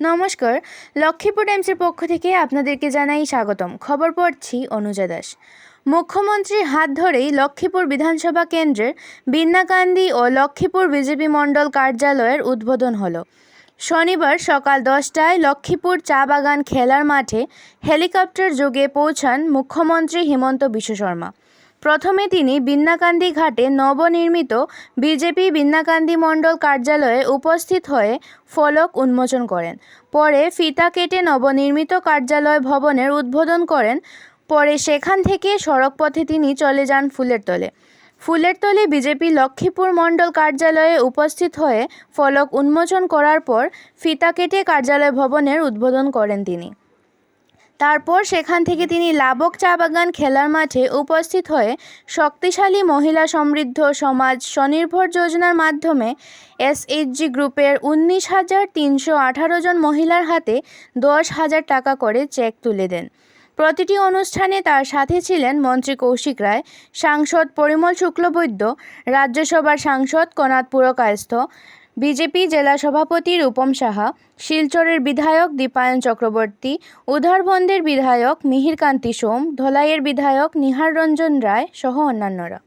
নমস্কার, লক্ষ্মীপুর টাইমসের পক্ষ থেকে আপনাদেরকে জানাই স্বাগতম। খবর পড়ছি অনুজা দাস। মুখ্যমন্ত্রীর হাত ধরেই লক্ষ্মীপুর বিধানসভা কেন্দ্রের বিন্নাকান্দি ও লক্ষ্মীপুর বিজেপি মণ্ডল কার্যালয়ের উদ্বোধন হলো। শনিবার সকাল দশটায় লক্ষ্মীপুর চা বাগান খেলার মাঠে হেলিকপ্টার যোগে পৌঁছান মুখ্যমন্ত্রী হিমন্ত বিশ্ব শর্মা। প্রথমে তিনি বিন্নাকান্দি ঘাটে নবনির্মিত বিজেপি বিন্নাকান্দি মণ্ডল কার্যালয়ে উপস্থিত হয়ে ফলক উন্মোচন করেন। পরে ফিতা কেটে নবনির্মিত কার্যালয় ভবনের উদ্বোধন করেন। পরে সেখান থেকে সড়কপথে তিনি চলে যান ফুলের তলে। ফুলের তলে বিজেপি লক্ষ্মীপুর মণ্ডল কার্যালয়ে উপস্থিত হয়ে ফলক উন্মোচন করার পর ফিতা কেটে কার্যালয় ভবনের উদ্বোধন করেন তিনি। তারপর সেখান থেকে তিনি লাবক চা বাগান খেলার মাঠে উপস্থিত হয়ে শক্তিশালী মহিলা সমৃদ্ধ সমাজ স্বনির্ভর যোজনার মাধ্যমে এসএইচজি গ্রুপের উনিশ হাজার তিনশো আঠারো জন মহিলার হাতে দশ হাজার টাকা করে চেক তুলে দেন। প্রতিটি অনুষ্ঠানে তার সাথে ছিলেন মন্ত্রী কৌশিক রায়, সাংসদ পরিমল শুক্লবৈদ্য, রাজ্যসভার সাংসদ কনাথ পুরকায়স্থ বিজেপি জেলা সভাপতি রূপম সাহা, শিলচরের বিধায়ক দীপায়ন চক্রবর্তী উধারবন্দের বিধায়ক মিহিরকান্তি সোম, ধলাইয়ের বিধায়ক নিহার রঞ্জন রায় সহ অন্যান্যরা।